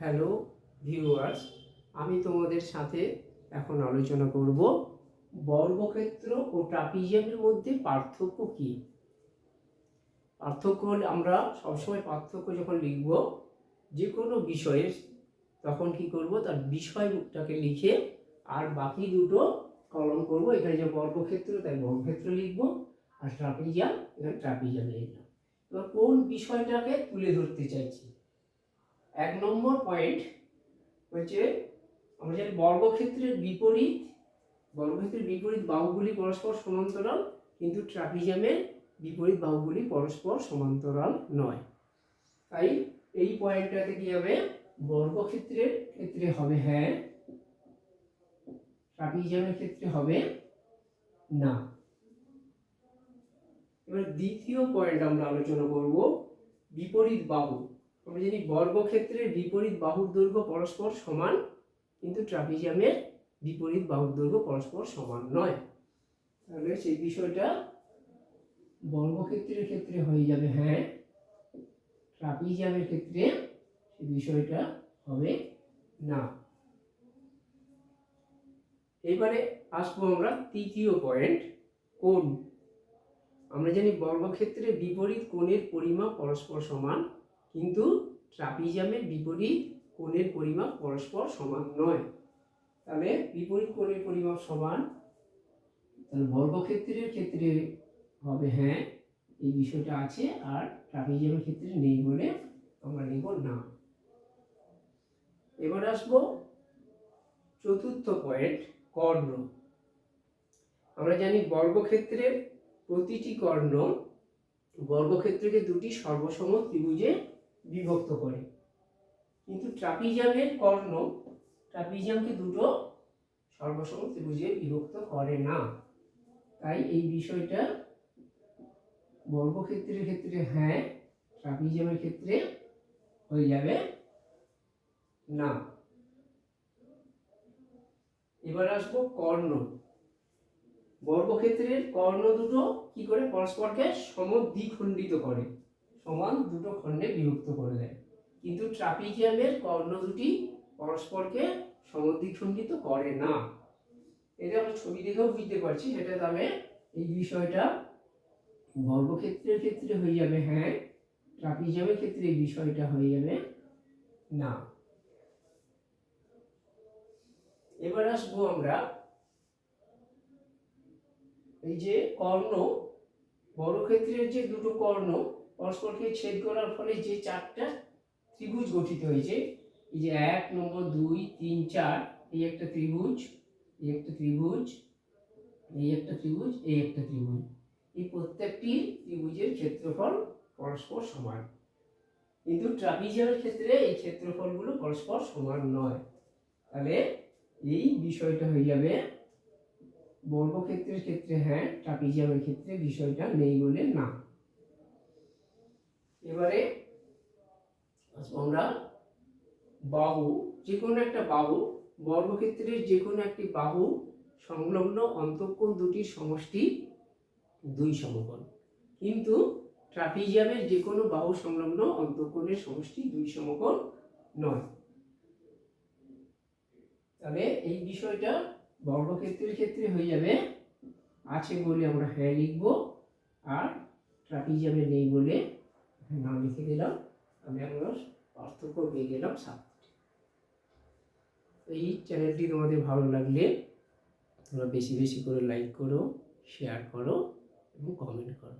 Hello viewers আমি তোমাদের সাথে এখন আলোচনা করব বর্গক্ষেত্র ও ট্রাপিজিয়ামের মধ্যে পার্থক্য কি? পার্থক্য হলে আমরা সবসময় পার্থক্য যখন লিখব যে কোনো বিষয়ের, তখন কি করব? তার বিষয়টাকে লিখে আর বাকি দুটো কলম করব। এখানে যে বর্গক্ষেত্র, তাই বর্গক্ষেত্র লিখব আর ট্রাপিজিয়াম, এখানে ট্রাপিজিয়াম লিখলাম। এবার কোন বিষয়টাকে তুলে ধরতে চাইছি? এক নম্বর পয়েন্ট হচ্ছে আমরা জানি বর্গক্ষেত্রের বিপরীত বর্গক্ষেত্রের বিপরীত বাহুগুলি পরস্পর সমান্তরাল, কিন্তু ট্রাপিজিয়ামের বিপরীত বাহুগুলি পরস্পর সমান্তরাল নয়। তাই এই পয়েন্টটাতে কি হবে? বর্গক্ষেত্রের ক্ষেত্রে হবে হ্যাঁ ট্রাপিজিয়ামের ক্ষেত্রে হবে না। এবার দ্বিতীয় পয়েন্ট আমরা আলোচনা করব, বিপরীত বাহু। আমরা জানি বর্গক্ষেত্রের বিপরীত বাহুর দৈর্ঘ্য পরস্পর সমান, কিন্তু ট্রাপিজিয়ামের বিপরীত বাহুর দৈর্ঘ্য পরস্পর সমান নয়, তাহলে সেই বিষয়টা বর্গক্ষেত্রের ক্ষেত্রে হয়ে যাবে। হ্যাঁ ট্রাপিজিয়ামের ক্ষেত্রে সেই বিষয়টা হবে না। এবারে আসব আমরা তৃতীয় পয়েন্ট কোন আমরা জানি বর্গক্ষেত্রে বিপরীত কোণের পরিমাপ পরস্পর সমান কিন্তু ট্রাপিজিয়ামের বিপরীত কোণের পরিমাপ পরস্পর সমান নয়। তাহলে বিপরীত কোণের পরিমাপ সমান? তাহলে বর্গক্ষেত্রের ক্ষেত্রে হবে হ্যাঁ এই বিষয়টা আছে, আর ট্রাপিজিয়ামের ক্ষেত্রে নেই বলে আমরা নেব না। এবার আসব চতুর্থ পয়েন্ট, কর্ণ। আমরা জানি বর্গক্ষেত্রের প্রতিটি কর্ণ বর্গক্ষেত্রকে দুটি সর্বসম ত্রিভুজে বিভক্ত করে। কিন্তু ট্রাপিজিয়ামের কর্ণ ট্রাপিজিয়ামকে দুটো সর্বসম ত্রিভুজে বিভক্ত করে না। তাই এই বিষয়টা বর্গক্ষেত্রের ক্ষেত্রে হ্যাঁ ট্রাপিজিয়ামের ক্ষেত্রে হয়ে যাবে না। এবার আসব কর্ণ। বর্গক্ষেত্রের কর্ণ দুটো কি করে পরস্পরকে সমদ্বিখণ্ডিত করে? সমান দুটো খণ্ডে বিভক্ত করে দেয়। কিন্তু ট্রাপিজিয়ামের কর্ণ দুটি পরস্পরকে সমদ্বিখণ্ডিত করে না। এটা আমরা ছবি দেখেও বুঝতে পারছি, সেটা তাহলে এই বিষয়টা বর্গক্ষেত্রের ক্ষেত্রে হয়ে যাবে হ্যাঁ ট্রাপিজিয়ামের ক্ষেত্রে এই বিষয়টা হয়ে যাবে না। এবার আসব আমরা এই যে কর্ণ, বর্গক্ষেত্রের যে দুটো কর্ণ পরস্পরকে ছেদ করার ফলে যে চারটা ত্রিভুজ গঠিত হয়েছে, এই যে এক, নম্বর, দুই, তিন, চার, এই একটা ত্রিভুজ, এই একটা ত্রিভুজ, এই একটা ত্রিভুজ, এই একটা ত্রিভুজ। এই প্রত্যেকটি ত্রিভুজের ক্ষেত্রফল পরস্পর সমান। কিন্তু ট্রাপিজিয়ামের ক্ষেত্রে এই ক্ষেত্রফলগুলো পরস্পর সমান নয়। তাহলে এই বিষয়টা হয়ে যাবে, বর্গক্ষেত্রের ক্ষেত্রে হ্যাঁ ট্রাপিজিয়ামের ক্ষেত্রে বিষয়টা নেই বলে না। এবারে আমরা বাহু যে কোনো একটা বাহু, বর্গক্ষেত্রের যে কোনো একটি বাহু সংলগ্ন অন্তঃকোণ দুটির সমষ্টি দুই সমকোণ। কিন্তু ট্রাপিজিয়ামের যে কোনো বাহু সংলগ্ন অন্তঃকোণের সমষ্টি দুই সমকোণ নয়। তাহলে এই বিষয়টা বর্গক্ষেত্রের ক্ষেত্রে হয়ে যাবে। আছে বলে আমরা হ্যাঁ লিখব আর ট্রাপিজিয়ামে নেই বলে না লিখে দিলাম, আমি আপনার পার্থক্য পেয়ে গেলাম সাতটি। এই চ্যানেলটি তোমাদের ভালো লাগলে তোমরা বেশি বেশি করে লাইক করো শেয়ার করো এবং কমেন্ট করো।